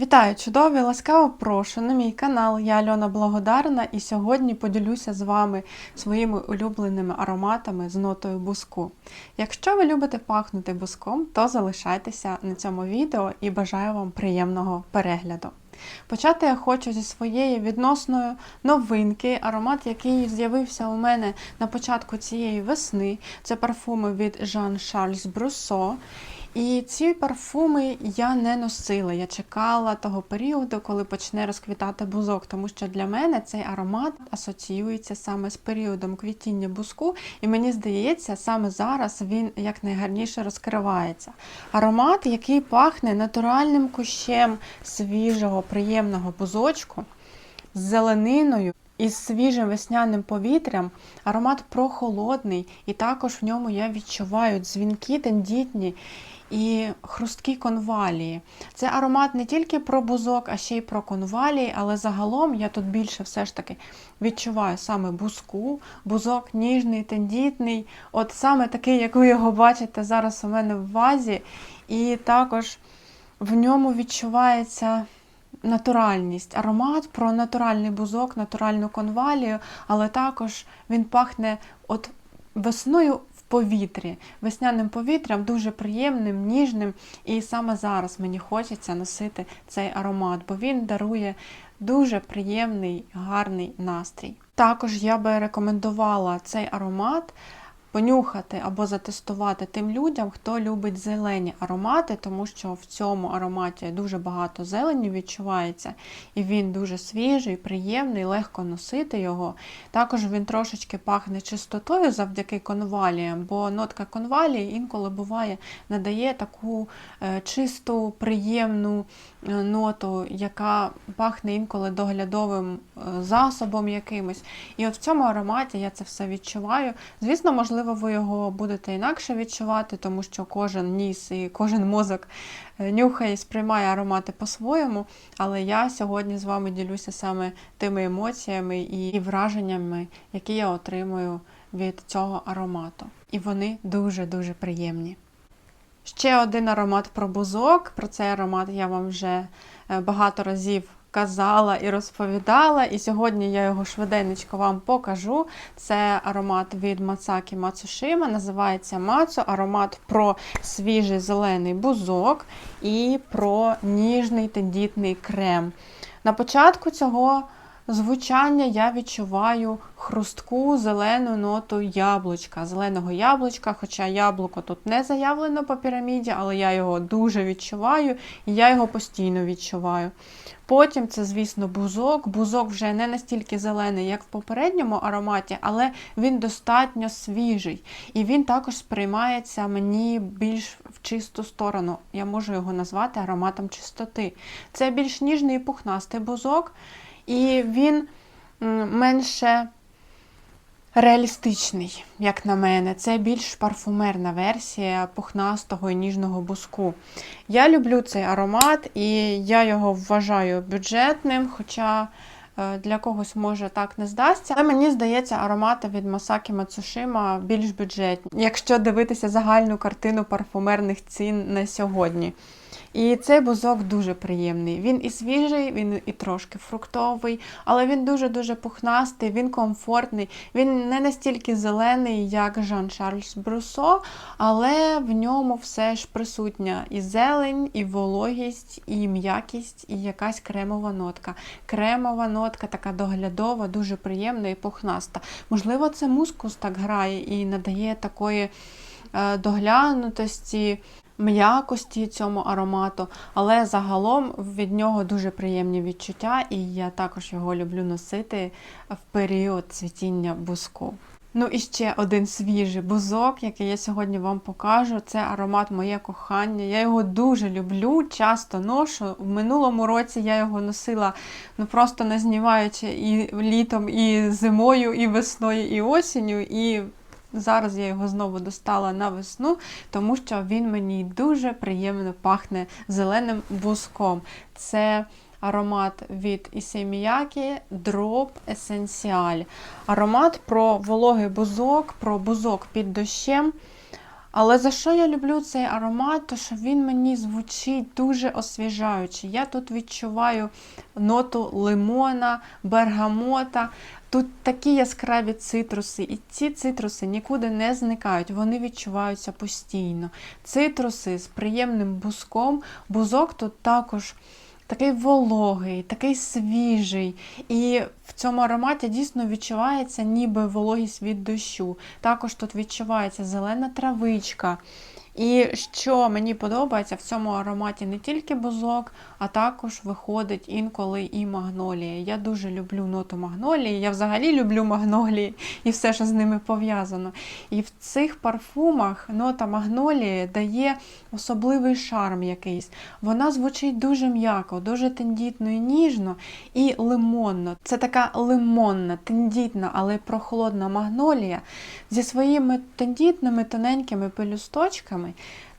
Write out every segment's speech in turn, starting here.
Вітаю, чудові! Ласкаво прошу на мій канал. Я Альона Благодарна і сьогодні поділюся з вами своїми улюбленими ароматами з нотою буску. Якщо ви любите пахнути буском, то залишайтеся на цьому відео і бажаю вам приємного перегляду. Почати я хочу зі своєї відносної новинки, аромат, який з'явився у мене на початку цієї весни. Це парфуми від Jean Charles Brousseau. І ці парфуми я не носила. Я чекала того періоду, коли почне розквітати бузок, тому що для мене цей аромат асоціюється саме з періодом квітіння бузку, і мені здається, саме зараз він якнайгарніше розкривається. Аромат, який пахне натуральним кущем свіжого, приємного бузочку з зелениною. Із свіжим весняним повітрям аромат прохолодний, і також в ньому я відчуваю дзвінки тендітні і хрусткі конвалії. Це аромат не тільки про бузок, а ще й про конвалії, але загалом я тут більше все ж таки відчуваю саме бузку, бузок ніжний, тендітний, от саме такий, як ви його бачите зараз у мене в вазі. І також в ньому відчувається. Натуральність, аромат про натуральний бузок, натуральну конвалію, але також він пахне от весною повітрі, весняним повітрям, дуже приємним, ніжним. І саме зараз мені хочеться носити цей аромат, бо він дарує дуже приємний, гарний настрій. Також я би рекомендувала цей аромат понюхати або затестувати тим людям, хто любить зелені аромати, тому що в цьому ароматі дуже багато зелені відчувається, і він дуже свіжий, приємний, легко носити його. Також він трошечки пахне чистотою завдяки конваліям, бо нотка конвалії інколи буває, надає таку е, чисту, приємну е, ноту, яка пахне інколи доглядовим е, засобом якимось. І от в цьому ароматі я це все відчуваю. Звісно, можливо, ви його будете інакше відчувати, тому що кожен ніс і кожен мозок нюхає і сприймає аромати по-своєму. Але я сьогодні з вами ділюся саме тими емоціями і враженнями, які я отримую від цього аромату. І вони дуже-дуже приємні. Ще один аромат про бузок. Про цей аромат я вам вже багато разів казала і розповідала, і сьогодні я його швиденечко вам покажу. Це аромат від Мацакі Мацушима, називається Мацу, аромат про свіжий зелений бузок і про ніжний тендітний крем. На початку цього звучання я відчуваю хрустку зелену ноту яблучка, зеленого яблучка, хоча яблуко тут не заявлено по піраміді, але я його дуже відчуваю і я його постійно відчуваю. Потім це, звісно, бузок. Бузок вже не настільки зелений, як в попередньому ароматі, але він достатньо свіжий. І він також сприймається мені більш в чисту сторону. Я можу його назвати ароматом чистоти. Це більш ніжний і пухнастий бузок, і він менше реалістичний, як на мене. Це більш парфумерна версія пухнастого і ніжного буску. Я люблю цей аромат і я його вважаю бюджетним, хоча е, для когось може так не здасться. Але мені здається, аромати від Масакі Мацушима більш бюджетні, якщо дивитися загальну картину парфумерних цін на сьогодні. І цей бузок дуже приємний. Він і свіжий, він і трошки фруктовий, але він дуже-дуже пухнастий, він комфортний, він не настільки зелений, як Жан Шарльз Брусо, але в ньому все ж присутня і зелень, і вологість, і м'якість, і якась кремова нотка. Кремова нотка, така доглядова, дуже приємна і пухнаста. Можливо, це мускус так грає і надає такої е, доглянутості м'якості цьому аромату, але загалом від нього дуже приємні відчуття, і я також його люблю носити в період цвітіння буску. Ну і ще один свіжий бузок, який я сьогодні вам покажу. Це аромат Моє кохання. Я його дуже люблю, часто ношу. В минулому році я його носила ну просто не знімаючи і літом, і зимою, і весною, і осінню. І Зараз я його знову достала на весну, тому що він мені дуже приємно пахне зеленим буском. Це аромат від Ісеміякі Drop Essential. Аромат про вологий бузок, про бузок під дощем. Але за що я люблю цей аромат? То що він мені звучить дуже освіжаюче. Я тут відчуваю ноту лимона, бергамота. Тут такі яскраві цитруси, і ці цитруси нікуди не зникають, вони відчуваються постійно. Цитруси з приємним бузком. Бузок тут також такий вологий, такий свіжий. І в цьому ароматі дійсно відчувається ніби вологість від дощу. Також тут відчувається зелена травичка. І що мені подобається в цьому ароматі не тільки бузок, а також виходить інколи і магнолія. Я дуже люблю ноту магнолії. Я взагалі люблю магнолії і все, що з ними пов'язано. І в цих парфумах нота магнолії дає особливий шарм якийсь. Вона звучить дуже м'яко, дуже тендітно і ніжно і лимонно. Це така лимонна, тендітна, але прохолодна магнолія зі своїми тендітними тоненькими пелюсточками.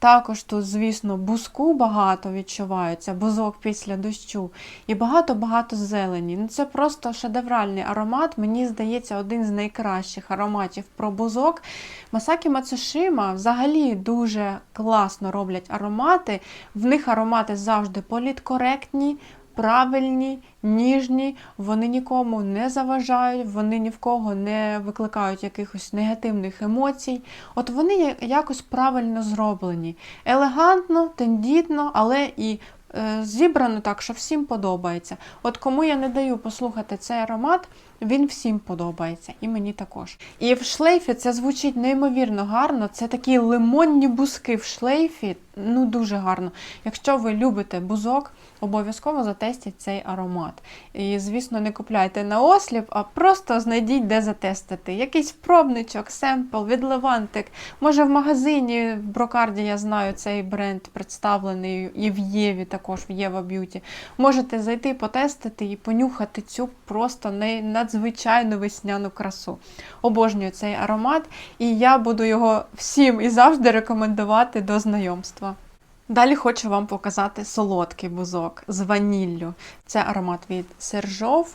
Також тут, звісно, бузку багато відчувається, бузок після дощу, і багато-багато зелені. Ну, Це просто шедевральний аромат. Мені здається, один з найкращих ароматів про бузок. Масакі Мацушима взагалі дуже класно роблять аромати. В них аромати завжди політкоректні, правильні, ніжні, вони нікому не заважають, вони ні в кого не викликають якихось негативних емоцій. От вони якось правильно зроблені. Елегантно, тендітно, але і е, зібрано так, що всім подобається. От кому я не даю послухати цей аромат, він всім подобається, і мені також. І в шлейфі це звучить неймовірно гарно. Це такі лимонні бузки в шлейфі. Ну дуже гарно. Якщо ви любите бузок, обов'язково затестіть цей аромат. І, звісно, не купляйте на осліп, а просто знайдіть, де затестити. Якийсь пробничок, семпл, відливантик. Може, в магазині в Брокарді я знаю цей бренд представлений і в Єві, також в Єва Б'юті. Можете зайти, потестити і понюхати цю просто не- надзвичайну весняну красу. Обожнюю цей аромат, і я буду його всім і завжди рекомендувати до знайомства. Далі хочу вам показати солодкий бузок з ваніллю. Це аромат від Сержов,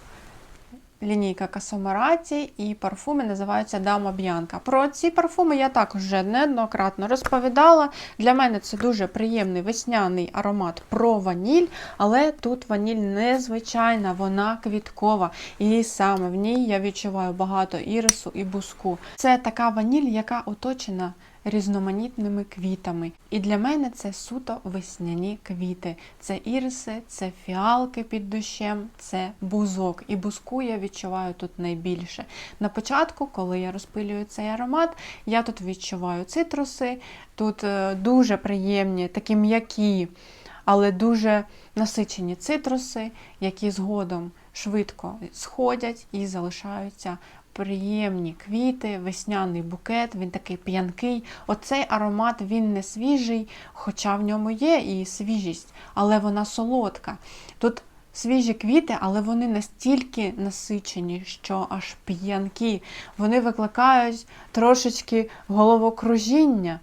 лінійка Касомараті, і парфуми називаються Дама Б'янка. Про ці парфуми я також вже неоднократно розповідала. Для мене це дуже приємний весняний аромат про ваніль, але тут ваніль незвичайна, вона квіткова. І саме в ній я відчуваю багато ірису і буску. Це така ваніль, яка оточена різноманітними квітами. І для мене це суто весняні квіти. Це іриси, це фіалки під дощем, це бузок. І бузку я відчуваю тут найбільше. На початку, коли я розпилюю цей аромат, я тут відчуваю цитруси, тут е, дуже приємні, такі м'які, але дуже насичені цитруси, які згодом швидко сходять і залишаються приємні квіти, весняний букет, він такий п'янкий. Оцей аромат він не свіжий, хоча в ньому є і свіжість, але вона солодка. Тут свіжі квіти, але вони настільки насичені, що аж п'янкі. Вони викликають трошечки головокружіння.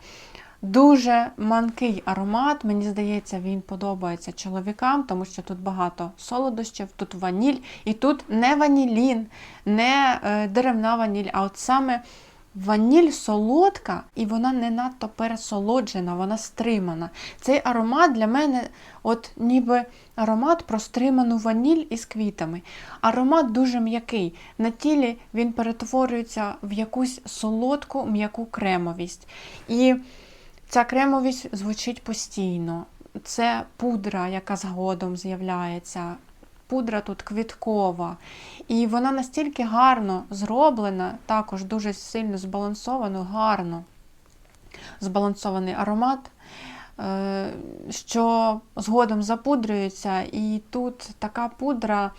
Дуже манкий аромат, мені здається, він подобається чоловікам, тому що тут багато солодощів, тут ваніль, і тут не ванілін, не е, деревна ваніль, а от саме ваніль солодка, і вона не надто пересолоджена, вона стримана. Цей аромат для мене, от ніби аромат про стриману ваніль із квітами. Аромат дуже м'який. На тілі він перетворюється в якусь солодку, м'яку кремовість. І Ця кремовість звучить постійно. Це пудра, яка згодом з'являється. Пудра тут квіткова. І вона настільки гарно зроблена, також дуже сильно збалансовано, гарно збалансований аромат, е, що згодом запудрюється. І тут така пудра.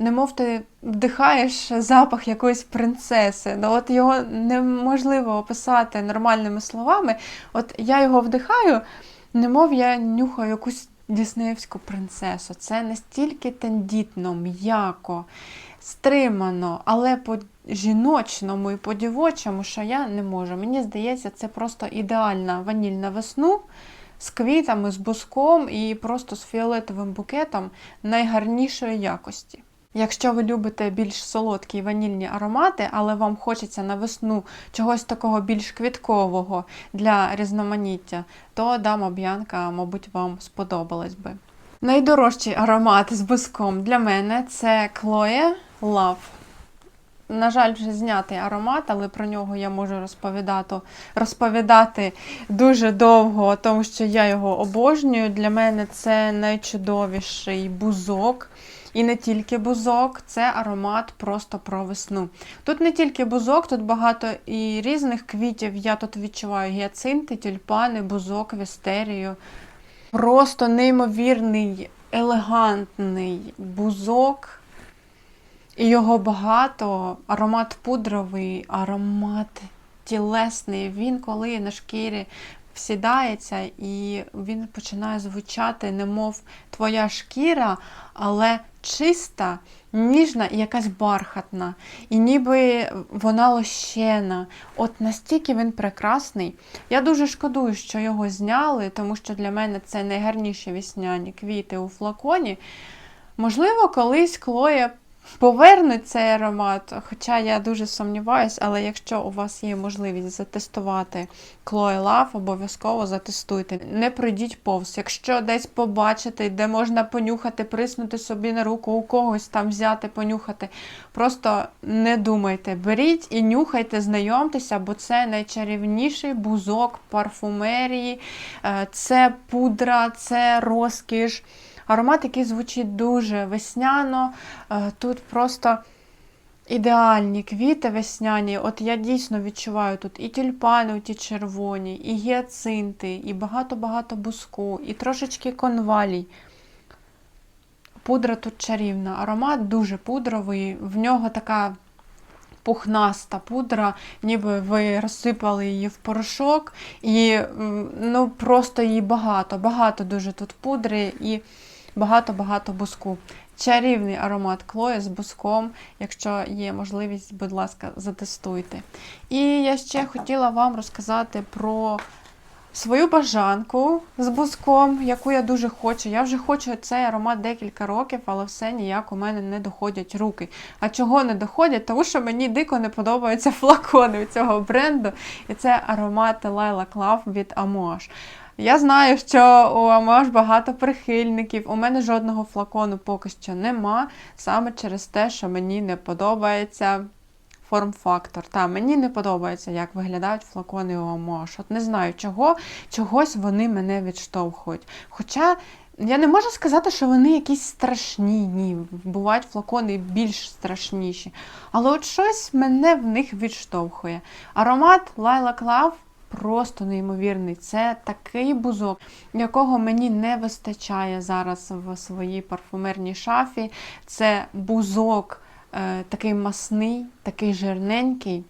Немов ти вдихаєш запах якоїсь принцеси. Ну, от Його неможливо описати нормальними словами. От я його вдихаю, немов я нюхаю якусь діснеївську принцесу. Це настільки тендітно, м'яко, стримано, але по жіночному і по дівочому, що я не можу. Мені здається, це просто ідеальна ваніль на весну. З квітами, з буском і просто з фіолетовим букетом найгарнішої якості. Якщо ви любите більш солодкі і ванільні аромати, але вам хочеться на весну чогось такого більш квіткового для різноманіття, то дама Б'янка, мабуть, вам сподобалась би. Найдорожчий аромат з буском для мене це Chloe Love. На жаль, вже знятий аромат, але про нього я можу розповідати, розповідати дуже довго, тому що я його обожнюю. Для мене це найчудовіший бузок. І не тільки бузок, це аромат просто про весну. Тут не тільки бузок, тут багато і різних квітів. Я тут відчуваю гіацинти, тюльпани, бузок, вістерію. Просто неймовірний, елегантний бузок. І його багато, аромат пудровий, аромат тілесний. Він коли на шкірі всідається, і він починає звучати, немов твоя шкіра, але чиста, ніжна і якась бархатна. І ніби вона лощена. От настільки він прекрасний. Я дуже шкодую, що його зняли, тому що для мене це найгарніші весняні квіти у флаконі. Можливо, колись Клоя повернуть цей аромат, хоча я дуже сумніваюсь, але якщо у вас є можливість затестувати Chloe Love, обов'язково затестуйте. Не пройдіть повз. Якщо десь побачите, де можна понюхати, приснути собі на руку, у когось там взяти, понюхати. Просто не думайте, беріть і нюхайте, знайомтеся, бо це найчарівніший бузок парфумерії, е, це пудра, це розкіш. Аромат, який звучить дуже весняно. Е, Тут просто ідеальні квіти весняні. От я дійсно відчуваю тут і тюльпани, ті червоні, і гіацинти, і багато-багато буску, і трошечки конвалій. Пудра тут чарівна. Аромат дуже пудровий, в нього така. Пухнаста пудра, ніби ви розсипали її в порошок, і ну, просто її багато, багато дуже тут пудри і багато-багато буску. Чарівний аромат Клої з буском. Якщо є можливість, будь ласка, затестуйте. І я ще хотіла вам розказати про свою бажанку з буском, яку я дуже хочу. Я вже хочу цей аромат декілька років, але все ніяк у мене не доходять руки. А чого не доходять? Тому що мені дико не подобаються флакони цього бренду. І це аромат Lilac Love від Amouage. Я знаю, що у Амаш багато прихильників. У мене жодного флакону поки що нема, саме через те, що мені не подобається форм-фактор. Та, мені не подобається, як виглядають флакони у Амаш. От не знаю чого, чогось вони мене відштовхують. Хоча. Я не можу сказати, що вони якісь страшні. Ні, бувають флакони більш страшніші. Але от щось мене в них відштовхує. Аромат Lilac Love просто неймовірний. Це такий бузок, якого мені не вистачає зараз в своїй парфумерній шафі. Це бузок е, такий масний, такий жирненький.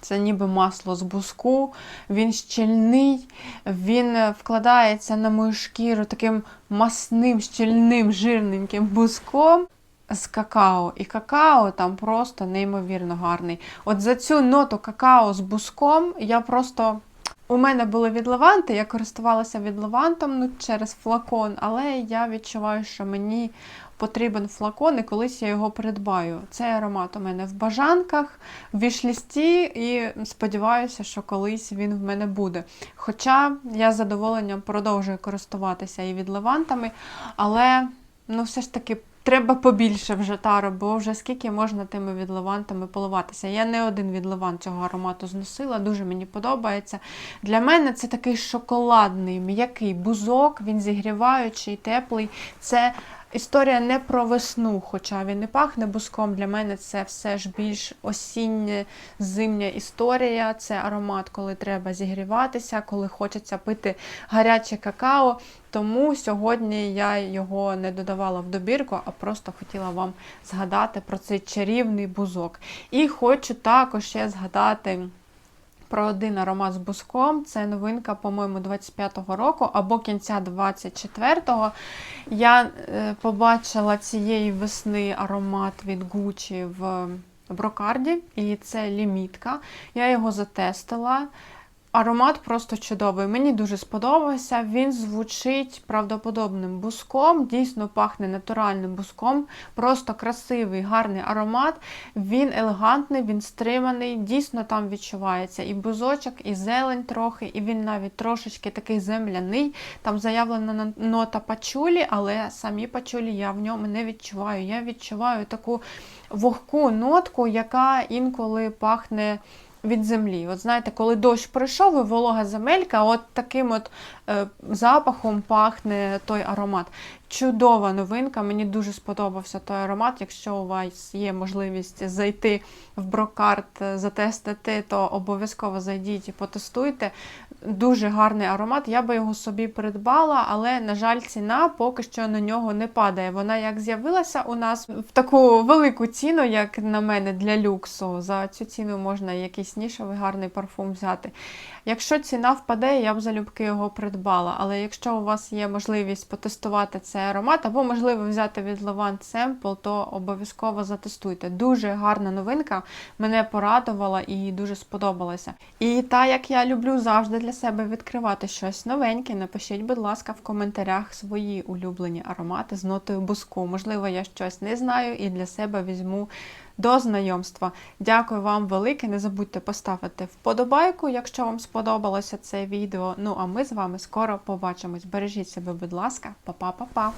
Це ніби масло з буску, він щільний, він вкладається на мою шкіру таким масним, щільним, жирненьким буском з какао. І какао там просто неймовірно гарний. От за цю ноту какао з буском я просто. У мене були відливанти, я користувалася відливантом ну, через флакон, але я відчуваю, що мені потрібен флакон і колись я його придбаю. Цей аромат у мене в бажанках, в вішлісті, і сподіваюся, що колись він в мене буде. Хоча я з задоволенням продовжую користуватися і відливантами, але ну, все ж таки треба побільше вже тару, бо вже скільки можна тими відливантами поливатися. Я не один відливант цього аромату зносила, дуже мені подобається. Для мене це такий шоколадний, м'який бузок, він зігріваючий, теплий. Це Історія не про весну, хоча він не пахне буском. Для мене це все ж більш осіння зимня історія. Це аромат, коли треба зігріватися, коли хочеться пити гаряче какао. Тому сьогодні я його не додавала в добірку, а просто хотіла вам згадати про цей чарівний бузок. І хочу також ще згадати про один аромат з буском. Це новинка, по-моєму, 25-го року або кінця 24-го. Я е, побачила цієї весни аромат від Gucci в брокарді, і це лімітка. Я його затестила. Аромат просто чудовий. Мені дуже сподобався. Він звучить правдоподобним буском, дійсно пахне натуральним буском. Просто красивий, гарний аромат. Він елегантний, він стриманий. Дійсно там відчувається і бузочок, і зелень трохи, і він навіть трошечки такий земляний. Там заявлена нота пачулі, але самі пачулі я в ньому не відчуваю. Я відчуваю таку вогку нотку, яка інколи пахне від землі. От знаєте, коли дощ пройшов і волога земелька, от таким от е, запахом пахне той аромат. Чудова новинка, мені дуже сподобався той аромат. Якщо у вас є можливість зайти в брокарт, затестити, то обов'язково зайдіть і потестуйте. Дуже гарний аромат. Я би його собі придбала, але, на жаль, ціна поки що на нього не падає. Вона як з'явилася у нас в таку велику ціну, як на мене, для люксу. За цю ціну можна якийсь нішевий гарний парфум взяти. Якщо ціна впаде, я б залюбки його придбала. Але якщо у вас є можливість потестувати цей аромат, або можливо взяти від Levant Sample, то обов'язково затестуйте. Дуже гарна новинка, мене порадувала і дуже сподобалася. І та, як я люблю завжди для себе відкривати щось новеньке, напишіть, будь ласка, в коментарях свої улюблені аромати з нотою буску. Можливо, я щось не знаю і для себе візьму до знайомства. Дякую вам велике. Не забудьте поставити вподобайку, якщо вам сподобалося це відео. Ну а ми з вами скоро побачимось. Бережіть себе, будь ласка, Па-па-па-па!